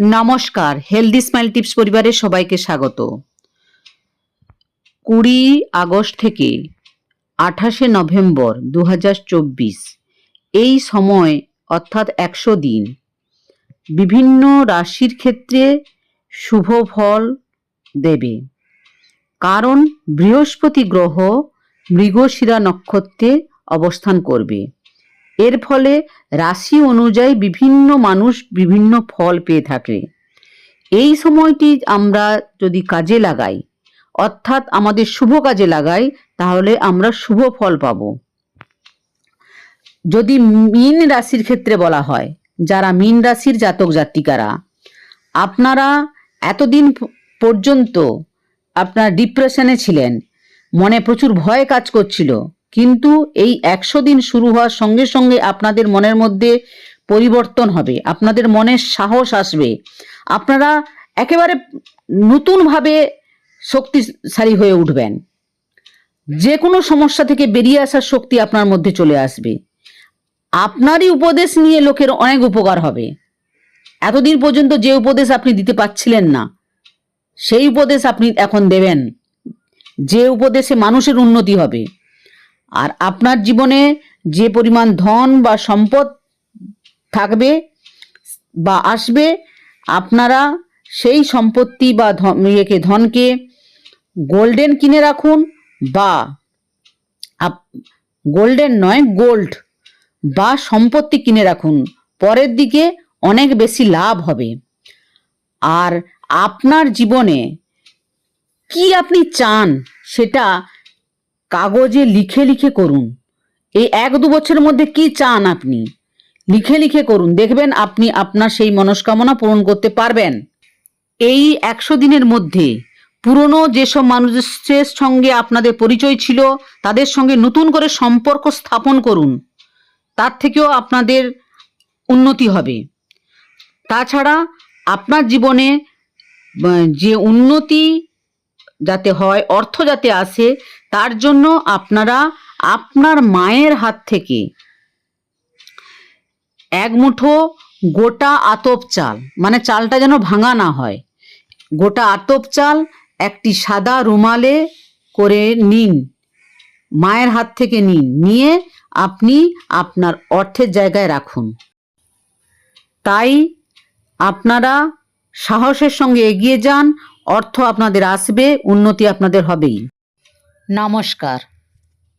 নমস্কার healthy smile tips পরিবারের সবাইকে স্বাগত। কুড়ি আগস্ট থেকে আঠাশে নভেম্বর দু হাজার চব্বিশ, এই সময় অর্থাৎ একশো দিন, বিভিন্ন রাশির ক্ষেত্রে শুভ ফল দেবে। কারণ বৃহস্পতি গ্রহ মৃগশিরা নক্ষত্রে অবস্থান করবে। এর ফলে রাশি অনুযায়ী বিভিন্ন মানুষ বিভিন্ন ফল পেয়ে থাকে। এই সময়টি আমরা যদি কাজে লাগাই, অর্থাৎ আমাদের শুভ কাজে লাগাই, তাহলে আমরা শুভ ফল পাব। যদি মীন রাশির ক্ষেত্রে বলা হয়, যারা মীন রাশির জাতক জাতিকারা, আপনারা এতদিন পর্যন্ত আপনার ডিপ্রেশনে ছিলেন, মনে প্রচুর ভয় কাজ করছিল কিন্তু এই একশো দিন শুরু হওয়ার সঙ্গে সঙ্গে আপনাদের মনের মধ্যে পরিবর্তন হবে, আপনাদের মনে সাহস আসবে। আপনারা একেবারে নতুনভাবে শক্তিশালী হয়ে উঠবেন। যে কোনো সমস্যা থেকে বেরিয়ে আসার শক্তি আপনার মধ্যে চলে আসবে। আপনারই উপদেশ নিয়ে লোকের অনেক উপকার হবে। এতদিন পর্যন্ত যে উপদেশ আপনি দিতে পারছিলেন না, সেই উপদেশ আপনি এখন দেবেন। যে উপদেশে মানুষের উন্নতি হবে। আর আপনার জীবনে যে পরিমাণ ধন বা সম্পদ থাকবে বা আসবে, আপনারা সেই সম্পত্তি বা ইয়েকে, ধনকে গোল্ডেন কিনে রাখুন বা গোল্ডেন নয়, গোল্ড বা সম্পত্তি কিনে রাখুন। পরের দিকে অনেক বেশি লাভ হবে। আর আপনার জীবনে কি আপনি চান সেটা কাগজে লিখে লিখে করুন। এই এক দু বছরের মধ্যে কি চান আপনি? লিখে লিখে করুন। দেখবেন আপনি আপনার সেই মনস্কামনা পূরণ করতে পারবেন। এই একশো দিনের মধ্যে পুরনো যেসব মানুষের সঙ্গে আপনাদের পরিচয় ছিল, তাদের সঙ্গে নতুন করে সম্পর্ক স্থাপন করুন। তার থেকেও আপনাদের উন্নতি হবে। তাছাড়া আপনার জীবনে যে উন্নতি যাতে হয়, অর্থ যাতে আসে তার জন্য আপনারা আপনার মায়ের হাত থেকে এক মুঠো গোটা আতপ চাল মানে চালটা যেন ভাঙা না হয়, গোটা আতপ চাল একটি সাদা রুমালে করে নিন, মায়ের হাত থেকে নিন, নিয়ে আপনি আপনার অর্থের জায়গায় রাখুন। তাই আপনারা সাহসের সঙ্গে এগিয়ে যান, অর্থ আপনাদের আসবে, উন্নতি আপনাদের হবেই। নমস্কার।